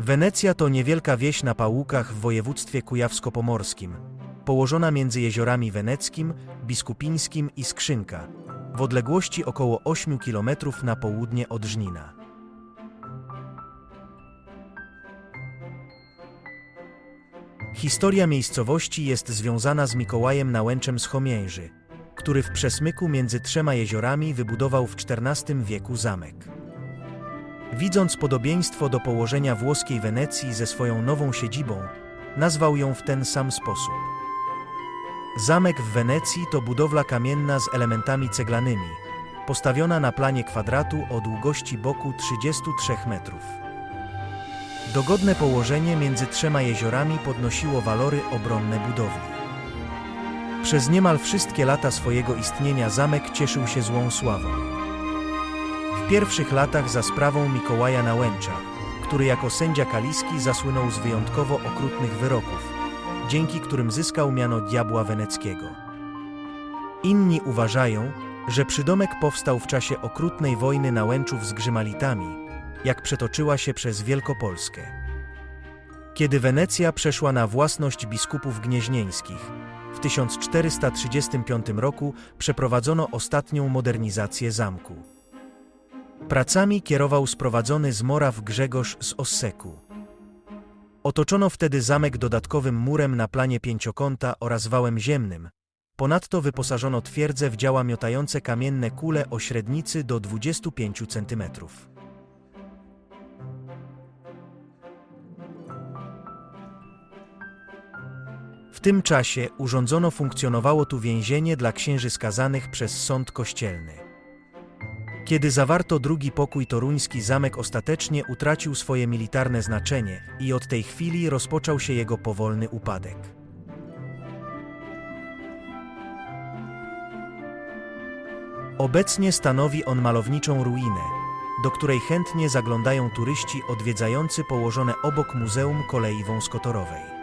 Wenecja to niewielka wieś na Pałukach w województwie kujawsko-pomorskim, położona między jeziorami Weneckim, Biskupińskim i Skrzynka, w odległości około 8 km na południe od Żnina. Historia miejscowości jest związana z Mikołajem Nałęczem z Chomięży, który w przesmyku między trzema jeziorami wybudował w XIV wieku zamek. Widząc podobieństwo do położenia włoskiej Wenecji ze swoją nową siedzibą, nazwał ją w ten sam sposób. Zamek w Wenecji to budowla kamienna z elementami ceglanymi, postawiona na planie kwadratu o długości boku 33 metrów. Dogodne położenie między trzema jeziorami podnosiło walory obronne budowli. Przez niemal wszystkie lata swojego istnienia zamek cieszył się złą sławą. Pierwszych latach za sprawą Mikołaja Nałęcza, który jako sędzia kaliski zasłynął z wyjątkowo okrutnych wyroków, dzięki którym zyskał miano diabła weneckiego. Inni uważają, że przydomek powstał w czasie okrutnej wojny Nałęczów z Grzymalitami, jak przetoczyła się przez Wielkopolskę. Kiedy Wenecja przeszła na własność biskupów gnieźnieńskich, w 1435 roku przeprowadzono ostatnią modernizację zamku. Pracami kierował sprowadzony z Moraw Grzegorz z Osseku. Otoczono wtedy zamek dodatkowym murem na planie pięciokąta oraz wałem ziemnym. Ponadto wyposażono twierdzę w działa miotające kamienne kule o średnicy do 25 cm. W tym czasie urządzono funkcjonowało tu więzienie dla księży skazanych przez sąd kościelny. Kiedy zawarto drugi pokój toruński, zamek ostatecznie utracił swoje militarne znaczenie i od tej chwili rozpoczął się jego powolny upadek. Obecnie stanowi on malowniczą ruinę, do której chętnie zaglądają turyści odwiedzający położone obok Muzeum Kolei Wąskotorowej.